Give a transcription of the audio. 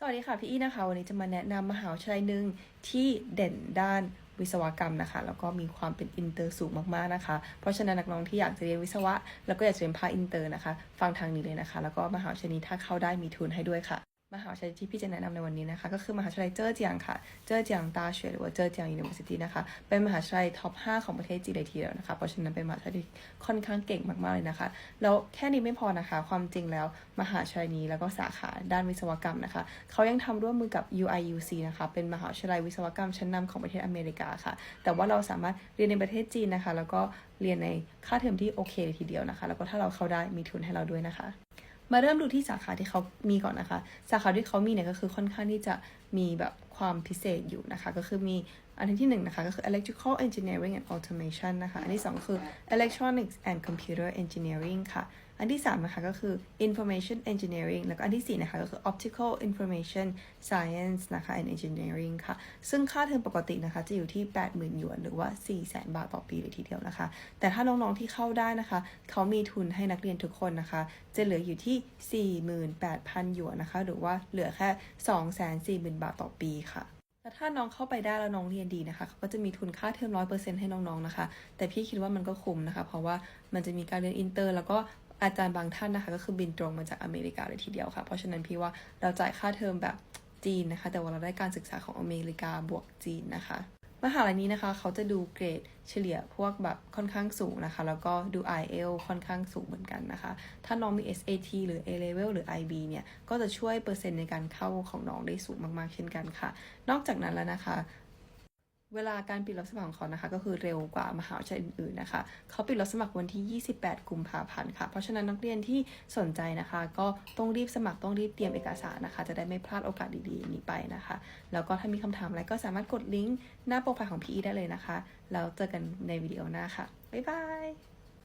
สวัสดีค่ะพี่อี้นะคะ วันนี้จะมาแนะนำมหาวิทยาลัยหนึ่งที่เด่นด้านวิศวกรรมนะคะ แล้วก็มีความเป็นอินเตอร์สูงมากๆนะคะ เพราะฉะนั้นนักน้องที่อยากจะเรียนวิศวะ แล้วก็อยากจะเรียนภาคอินเตอร์นะคะ ฟังทางนี้เลยนะคะ แล้วก็มหาวิทยาลัยนี้ถ้าเข้าได้มีทุนให้ด้วยค่ะ มหาวิทยาลัยที่พี่จะแนะนำในวันนี้นะคะ ก็คือมหาวิทยาลัยเจ้อเจียงค่ะ เจ้อเจียงตาเฉวยหรือว่าเจ้อเจียง University นะคะ เป็นมหาวิทยาลัยท็อป 5 ของประเทศจีนเลยทีเดียวนะคะ เพราะฉะนั้นเป็นมหาวิทยาลัยที่ค่อนข้างเก่งมากๆเลยนะคะ แล้วแค่นี้ไม่พอนะคะ ความจริงแล้วมหาวิทยาลัยนี้แล้วก็สาขาด้านวิศวกรรมนะคะ เขายังทำร่วมมือกับ UIUC นะคะ เป็นมหาวิทยาลัยวิศวกรรมชั้นนำของประเทศอเมริกาค่ะ แต่ว่าเราสามารถเรียนในประเทศจีนนะคะ แล้วก็เรียนในค่าเทอมที่โอเคเลยทีเดียวนะคะ แล้วก็ถ้าเราเข้าได้มีทุนให้เราด้วยนะคะ มาเริ่มดูที่สาขาที่เขามีก่อนนะคะ สาขาที่เขามีเนี่ยก็คือค่อนข้างที่จะมีแบบความพิเศษอยู่นะคะ ก็คือมีอันที่หนึ่งนะคะก็คือ electrical engineering and automation นะคะ อันที่สองคือ electronics and computer engineering ค่ะ อันที่สามนะคะก็คือ information engineering แล้วก็อันที่สี่นะคะก็คือ optical information science นะคะ and engineering ค่ะ ซึ่งค่าเทอมปกตินะคะ จะอยู่ที่ 80,000หยวนหรือว่า 400,000 บาทต่อปีเลยทีเดียวนะคะ แต่ถ้าน้อง ๆ ที่เข้าได้นะคะ เขามีทุนให้นักเรียนทุกคนนะคะ จะเหลืออยู่ที่ 48,000หยวนนะคะ หรือว่าเหลือแค่ 240,000 บาทต่อปีค่ะแล้วถ้าน้องเข้าไปได้แล้วน้องเรียนดีนะคะเขาก็จะมีทุนค่าเทอมร้อยเปอร์เซ็นต์ให้น้องๆนะคะ แต่พี่คิดว่ามันก็คุ้มนะคะ เพราะว่ามันจะมีการเรียนอินเตอร์ แล้วก็ อาจารย์บางท่านนะคะ ก็คือบินตรงมาจากอเมริกาเลยทีเดียวค่ะ เพราะฉะนั้นพี่ว่าเราจ่ายค่าเทอมแบบจีนนะคะ แต่ว่าเราได้การศึกษาของอเมริกาบวกจีนนะคะมหาลัยนี้นะคะเขาจะดูเกรดเฉลี่ยพวกแบบค่อนข้างสูงนะคะ แล้วก็ดู IEL ค่อนข้างสูงเหมือนกันนะคะ ถ้าน้องมี SAT หรือ A level หรือ IB เนี่ย ก็จะช่วยเปอร์เซ็นต์ในการเข้าของน้องได้สูงมากๆ เช่นกันค่ะ นอกจากนั้นแล้วนะคะ เวลาการปิดรับสมัครของเขานะคะ ก็คือเร็วกว่ามหาวิทยาลัยอื่นๆนะคะเขาปิดรับสมัครวันที่ 28 กุมภาพันธ์ค่ะ เพราะฉะนั้นนักเรียนที่สนใจนะคะ ก็ต้องรีบสมัครต้องรีบเตรียมเอกสารนะคะ จะได้ไม่พลาดโอกาสดีๆนี้ไปนะคะ แล้วก็ถ้ามีคำถามอะไรก็สามารถกดลิงก์หน้าโปรไฟล์ของพีอีได้เลยนะคะ แล้วเจอกันในวิดีโอหน้าค่ะ บ๊ายบาย